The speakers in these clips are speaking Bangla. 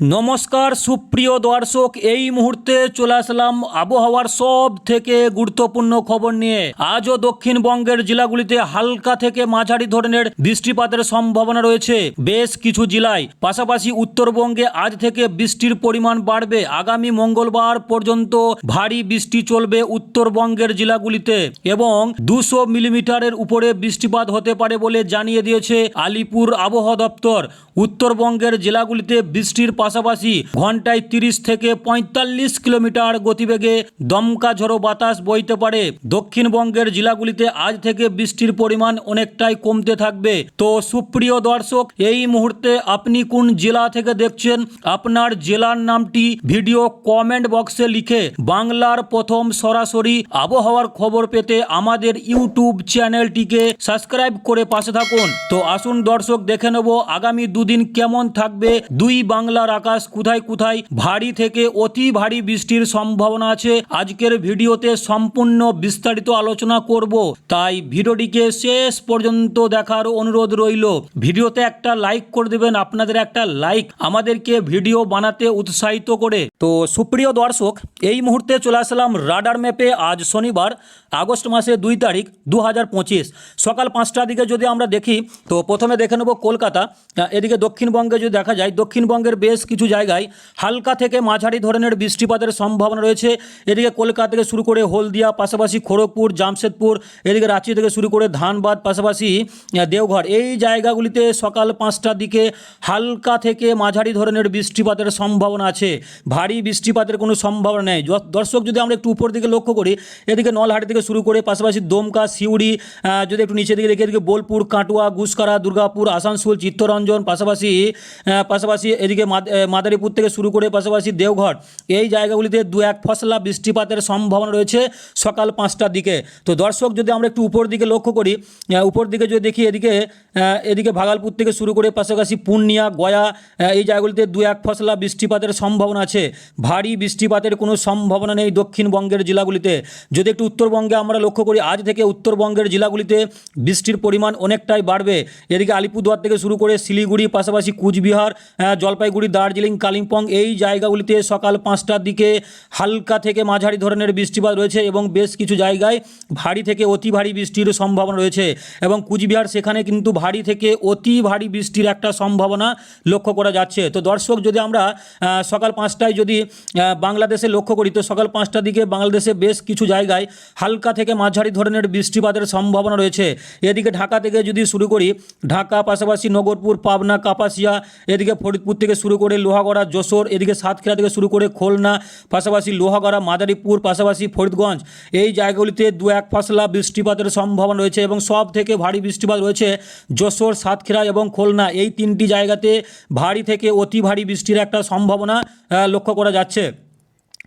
নমস্কার, সুপ্রিয় দর্শক, এই মুহূর্তে চলে আসলাম আবহাওয়ার সব থেকে গুরুত্বপূর্ণ খবর নিয়ে। আজও দক্ষিণবঙ্গের জেলাগুলিতে হালকা থেকে মাঝারি ধরনের বৃষ্টিপাতের সম্ভাবনা রয়েছে। বেশ কিছু জেলায়, পাশাপাশি উত্তরবঙ্গে আজ থেকে বৃষ্টির পরিমাণ বাড়বে। আগামী মঙ্গলবার পর্যন্ত ভারী বৃষ্টি চলবে উত্তরবঙ্গের জেলাগুলিতে এবং দুশো মিলিমিটারের উপরে বৃষ্টিপাত হতে পারে বলে জানিয়ে দিয়েছে আলিপুর আবহাওয়া দপ্তর। উত্তরবঙ্গের জেলাগুলিতে বৃষ্টির পাশাপাশি ঘন্টায় তিরিশ থেকে পঁয়তাল্লিশ কিলোমিটার গতিবেগে দমকা ঝড়ো বাতাস বইতে পারে। দক্ষিণবঙ্গের জেলাগুলিতে আজ থেকে বৃষ্টির পরিমাণ অনেকটাই কমতে থাকবে। তো সুপ্রিয় দর্শক, এই মুহূর্তে আপনি কোন জেলা থেকে দেখছেন? আপনার জেলার নামটি ভিডিও কমেন্ট বক্সে লিখে বাংলার প্রথম সরাসরি আবহাওয়ার খবর পেতে আমাদের ইউটিউব চ্যানেলটিকে সাবস্ক্রাইব করে পাশে থাকুন। তো আসুন দর্শক, দেখে নেব আগামী দুদিন কেমন থাকবে দুই বাংলার আকাশ কোথায় কোথায় ভারী থেকে অতি ভারী বৃষ্টির সম্ভাবনা আছে। আজকের ভিডিওতে সম্পূর্ণ বিস্তারিত আলোচনা করব। তাই ভিডিওটিকে শেষ পর্যন্ত দেখার অনুরোধ রইল। ভিডিওতে একটা লাইক করে দেবেন, আপনাদের একটা লাইক আমাদেরকে ভিডিও বানাতে উৎসাহিত করে। তো সুপ্রিয় দর্শক, এই মুহূর্তে চলে আসলাম রাডার ম্যাপে। আজ শনিবার, আগস্ট মাসে দুই তারিখ দু হাজার পঁচিশ। সকাল পাঁচটার দিকে যদি আমরা দেখি, তো প্রথমে দেখে নেব কলকাতা। এদিকে দক্ষিণবঙ্গে যদি দেখা যায়, দক্ষিণবঙ্গের বেশ কিছু জায়গায় হালকা থেকে মাঝারি ধরনের বৃষ্টিপাতের সম্ভাবনা রয়েছে। এদিকে কলকাতা থেকে শুরু করে হলদিয়া, পাশাপাশি খড়গপুর, জামশেদপুর, এদিকে রাঁচি থেকে শুরু করে ধানবাদ, পাশাপাশি দেওঘর। এই জায়গাগুলিতে সকাল পাঁচটার দিকে হালকা থেকে মাঝারি ধরনের বৃষ্টিপাতের সম্ভাবনা আছে। ভারী বৃষ্টিপাতের কোনো সম্ভাবনা নেই। দর্শক, যদি আমরা একটু উপর দিকে লক্ষ্য করি, এদিকে নলহাটি থেকে শুরু করে পাশাপাশি দমকা, সিউড়ি যদি একটু নিচের দিকে দেখি, এদিকে বোলপুর, কাটুয়া গুসকারা দুর্গাপুর, আসানসোল, চিত্তরঞ্জন, পাশাপাশি পাশাপাশি এদিকে মাদ- মাদারীপুর থেকে শুরু করে পাশাপাশি দেওঘর। এই জায়গাগুলিতে দু এক ফসলা বৃষ্টিপাতের সম্ভাবনা রয়েছে সকাল পাঁচটার দিকে। তো দর্শক, যদি আমরা একটু উপর দিকে লক্ষ্য করি উপর দিকে যদি দেখি, এদিকে এদিকে ভাগালপুর থেকে শুরু করে পাশাপাশি পূর্ণিয়া, গয়া এই জায়গাগুলিতে দু এক ফসলা বৃষ্টিপাতের সম্ভাবনা আছে। ভারী বৃষ্টিপাতের কোনো সম্ভাবনা নেই দক্ষিণবঙ্গের জেলাগুলিতে। যদি একটু উত্তরবঙ্গে আমরা লক্ষ্য করি, আজ থেকে উত্তরবঙ্গের জেলাগুলিতে বৃষ্টির পরিমাণ অনেকটাই বাড়বে। এদিকে আলিপুরদুয়ার থেকে শুরু করে শিলিগুড়ি, পাশাপাশি কুচবিহার জলপাইগুড়ি, দার্জিলিং, কালিম্পং এই জায়গাগুলিতে সকাল পাঁচটার দিকে হালকা থেকে মাঝারি ধরনের বৃষ্টিপাত রয়েছে এবং বেশ কিছু জায়গায় ভারী থেকে অতি ভারী বৃষ্টির সম্ভাবনা রয়েছে এবং কুচবিহার সেখানে কিন্তু ভারী থেকে অতি ভারী বৃষ্টির একটা সম্ভাবনা লক্ষ্য করা যাচ্ছে। তো দর্শক, যদি আমরা সকাল পাঁচটায় যদি আহ, বাংলাদেশে লক্ষ্য করি তো সকাল পাঁচটার দিকে বাংলাদেশে বেশ কিছু জায়গায় হালকা থেকে মাঝারি ধরনের বৃষ্টিপাতের সম্ভাবনা রয়েছে। এদিকে ঢাকা থেকে যদি শুরু করি ঢাকা পাশাপাশি নগরপুর পাবনা কাপাসিয়া এদিকে ফরিদপুর থেকে শুরু করে লোহাগড়া যশোর এদিকে সাতক্ষীরা থেকে শুরু করে খুলনা পাশাপাশি লোহাগড়া মাদারীপুর পাশাপাশি ফরিদগঞ্জ এই জায়গাগুলিতে দু এক ফসলা বৃষ্টিপাতের সম্ভাবনা রয়েছে এবং সব থেকে ভারী বৃষ্টিপাত রয়েছে যশোর সাতক্ষীরা এবং খুলনা। এই তিনটি জায়গাতে ভারী থেকে অতি ভারী বৃষ্টির একটা সম্ভাবনা লক্ষ্য করা যাচ্ছে?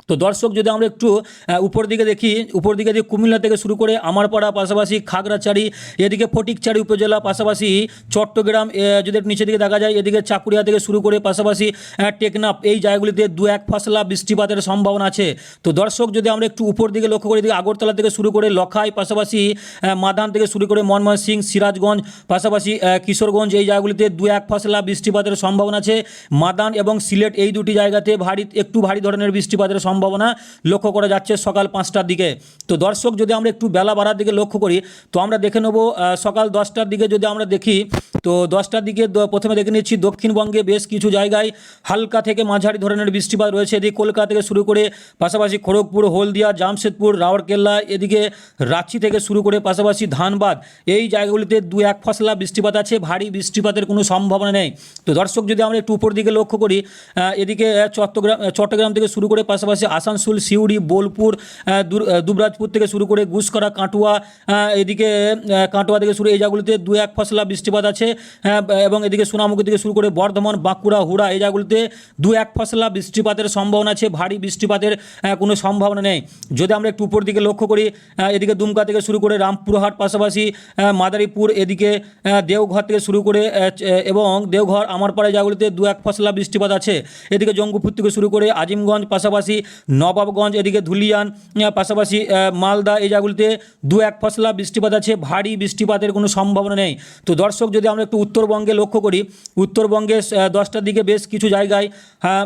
তো দর্শক, যদি আমরা একটু উপর দিকে দেখি, উপর দিকে দিয়ে কুমিল্লা থেকে শুরু করে আমারপাড়া, পাশাপাশি খাগড়াছড়ি, এদিকে ফটিকছড়ি উপজেলা, পাশাপাশি চট্টগ্রাম যদি একটু নিচের দিকে দেখা যায়, এদিকে চাকুরিয়া থেকে শুরু করে পাশাপাশি টেকনাফ, এই জায়গাগুলিতে দু এক ফসলা বৃষ্টিপাতের সম্ভাবনা আছে। তো দর্শক, যদি আমরা একটু উপর দিকে লক্ষ্য করি, এদিকে আগরতলা থেকে শুরু করে লখাই, পাশাপাশি মাদান থেকে শুরু করে মনমোহন সিং, সিরাজগঞ্জ, পাশাপাশি কিশোরগঞ্জ, এই জায়গাগুলিতে দু এক ফসলা বৃষ্টিপাতের সম্ভাবনা আছে। মাদান এবং সিলেট এই দুটি জায়গাতে ভারী, একটু ভারী ধরনের বৃষ্টিপাতের সম্ভাবনা লক্ষ্য করা যাচ্ছে সকাল পাঁচটার দিকে। তো দর্শক, যদি আমরা একটু বেলা বাড়ার দিকে লক্ষ্য করি, তো আমরা দেখে নেব সকাল দশটার দিকে যদি আমরা দেখি, তো দশটার দিকে প্রথমে দেখে নিচ্ছি দক্ষিণবঙ্গে বেশ কিছু জায়গায় হালকা থেকে মাঝারি ধরনের বৃষ্টিপাত রয়েছে। এদিকে কলকাতা থেকে শুরু করে পাশাপাশি খড়গপুর, হলদিয়া, জামশেদপুর রাওয়ারকেল্লা এদিকে রাঁচি থেকে শুরু করে পাশাপাশি ধানবাদ, এই জায়গাগুলিতে দু এক ফসলা বৃষ্টিপাত আছে, ভারী বৃষ্টিপাতের কোনো সম্ভাবনা নেই। তো দর্শক, যদি আমরা একটু উপর দিকে লক্ষ্য করি এদিকে চট্টগ্রাম চট্টগ্রাম থেকে শুরু করে পাশাপাশি আসানসোল সিউড়ি বোলপুর দুবরাজপুর থেকে শুরু করে গুসকরা কাটুয়া এদিকে কাটোয়া থেকে শুরু এই জায়গাগুলিতে দু এক ফসলা বৃষ্টিপাত আছে হ্যাঁ, এবং এদিকে সোনামুখী থেকে শুরু করে বর্ধমান বাঁকুড়া হুড়া এই জায়গাগুলিতে দু এক ফসলা বৃষ্টিপাতের সম্ভাবনা আছে ভারী বৃষ্টিপাতের কোনো সম্ভাবনা নেই। যদি আমরা একটু উপর দিকে লক্ষ্য করি এদিকে দুমকা থেকে শুরু করে রামপুরহাট পাশাপাশি মাদারীপুর এদিকে দেওঘর থেকে শুরু করে এবং দেওঘর আমারপাড়া জায়গাগুলিতে দু এক ফসলা বৃষ্টিপাত আছে। এদিকে জঙ্গুপুর থেকে শুরু করে আজিমগঞ্জ পাশাপাশি নবাবগঞ্জ এদিকে ধুলিয়ান পাশাপাশি মালদা এই জায়গাগুলিতে দু এক ফসলা বৃষ্টিপাত আছে ভারী বৃষ্টিপাতের কোনো সম্ভাবনা নেই। তো দর্শক যদি আমরা একটু উত্তরবঙ্গে লক্ষ্য করি উত্তরবঙ্গে দশটার দিকে বেশ কিছু জায়গায় হ্যাঁ,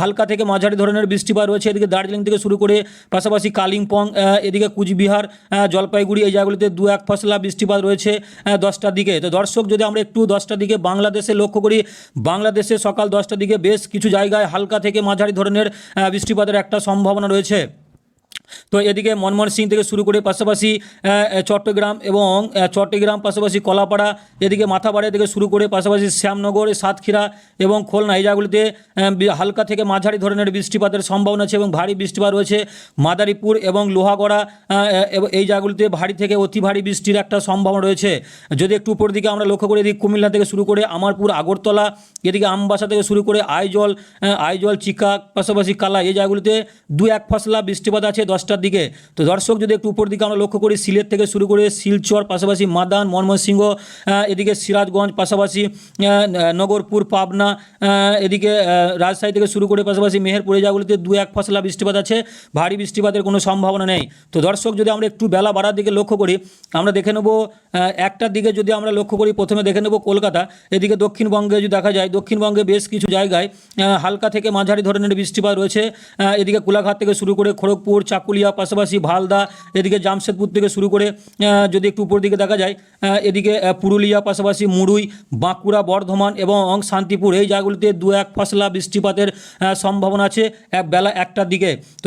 হালকা থেকে মাঝারি ধরনের বৃষ্টিপাত রয়েছে। এদিকে দার্জিলিং থেকে শুরু করে পাশাপাশি কালিম্পং এদিকে কুচবিহার জলপাইগুড়ি এই জায়গাগুলিতে দু এক ফসলা বৃষ্টিপাত রয়েছে দশটার দিকে। তো দর্শক যদি আমরা একটু দশটার দিকে বাংলাদেশে লক্ষ্য করি বাংলাদেশে সকাল দশটার দিকে বেশ কিছু জায়গায় হালকা থেকে মাঝারি ধরনের আহ, বৃষ্টিপাতের একটা সম্ভাবনা রয়েছে। তো এদিকে মনমোহন সিং থেকে শুরু করে পাশাপাশি চট্টগ্রাম এবং চট্টগ্রাম, পাশাপাশি কলাপাড়া, এদিকে মাথাপাড়া থেকে শুরু করে পাশাপাশি শ্যামনগর, সাতক্ষীরা এবং খুলনা, এই জায়গাগুলিতে হালকা থেকে মাঝারি ধরনের বৃষ্টিপাতের সম্ভাবনা আছে এবং ভারী বৃষ্টিপাত রয়েছে। মাদারীপুর এবং লোহাগড়া এই জায়গাগুলিতে ভারী থেকে অতি ভারী বৃষ্টির একটা সম্ভাবনা রয়েছে। যদি একটু উপর দিকে আমরা লক্ষ্য করে, এদিকে কুমিল্লা থেকে শুরু করে আমারপুর, আগরতলা, এদিকে আমবাসা থেকে শুরু করে আইজল আইজল চিকা পাশাপাশি কালা এই জায়গাগুলিতে দু এক ফসলা বৃষ্টিপাত আছে দশটার দিকে। তো দর্শক, যদি একটু উপর দিকে আমরা লক্ষ্য করি, সিলেট থেকে শুরু করে শিলচর, পাশাপাশি মাদান, ময়মনসিংহ এদিকে সিরাজগঞ্জ, পাশাপাশি নগরপুর, পাবনা এদিকে রাজশাহী থেকে শুরু করে পাশাপাশি মেহেরপুর জায়গাগুলিতে দু এক ফসলা বৃষ্টিপাত আছে। ভারী বৃষ্টিপাতের কোনো সম্ভাবনা নেই। তো দর্শক, যদি আমরা একটু বেলা বাড়ার দিকে লক্ষ্য করি, আমরা দেখে নেব একটার দিকে যদি আমরা লক্ষ্য করি, প্রথমে দেখে নেব কলকাতা। এদিকে দক্ষিণবঙ্গে যদি দেখা যায়, দক্ষিণবঙ্গে বেশ কিছু জায়গায় হালকা থেকে মাঝারি ধরনের বৃষ্টিপাত রয়েছে। এদিকে কোলাঘাট থেকে শুরু করে খড়গপুর চাকুলিয়া পাশাপাশি ভালদা, এদিকে জামশেদপুর থেকে শুরু করে যদি একটু উপর দিকে দেখা যায় এদিকে পুরুলিয়া, পাশাপাশি মুরুই বাঁকুড়া, বর্ধমান এবং শান্তিপুর, এই জায়গাগুলিতে দু এক ফসলা বৃষ্টিপাতের সম্ভাবনা আছে এক বেলা একটার দিকে। তো